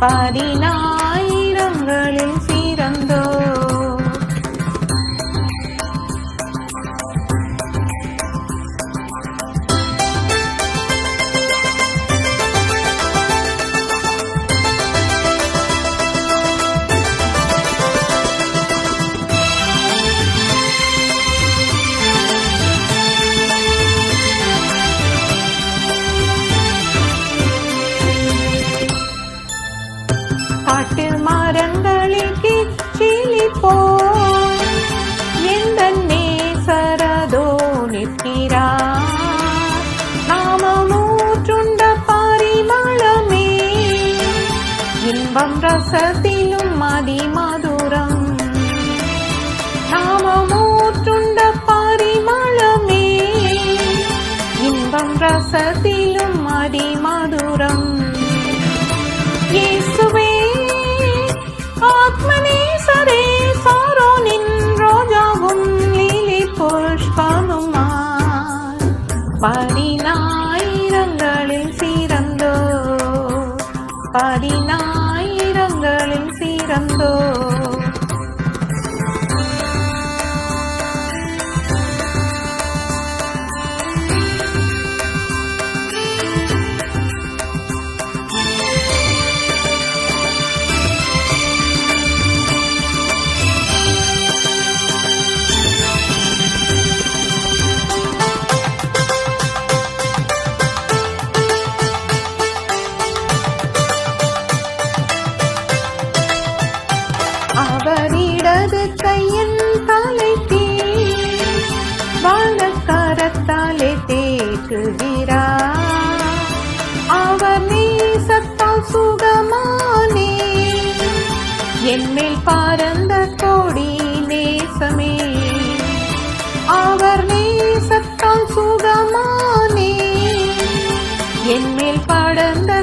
பதினாயிரங்களில் இன்பம் அதி மதுரம். நாமமூற்றுண்ட பரிமளமே இன்பம் ரசத்திலும் அதிமதுரம் இயேசுவே ஆத்மநேசரே சாரோனின் ரோஜாவும் லீலி புஷ்பமுமாய் பதினாயிரங்களில் சிறந்தோ பதினாயிரங்களில் சிறந்தோ அவரிடது கையின் தலைக்கு வாழக்காரத்தாலே தேற்றுகிறார் அவர் நேசத்தால் சுகமானே. என்மேல் பாரந்த கோடி நேசமே. அவர் நேசத்தால் சுகமானே. என்மேல் படர்ந்த கோடி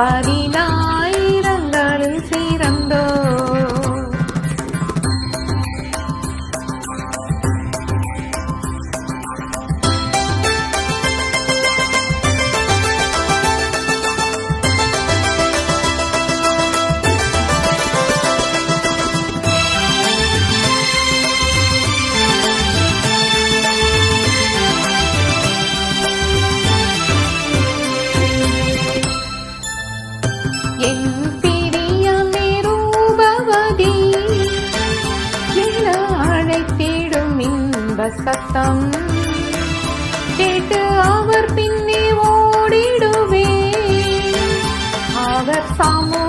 பதினாயிரங்களில் கேட்டு அவர் பின்னே ஓடிடுவே அவர் சமூகத்தில்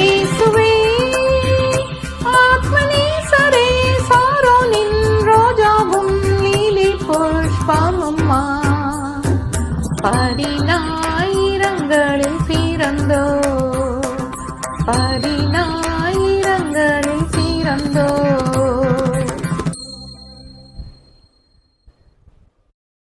இயேசுவே ஆத்மநேசரே சாரோனின் ரோஜாவும் லீலி புஷ்பமுமா பதினாயிரங்களில் பிறந்தோ பதி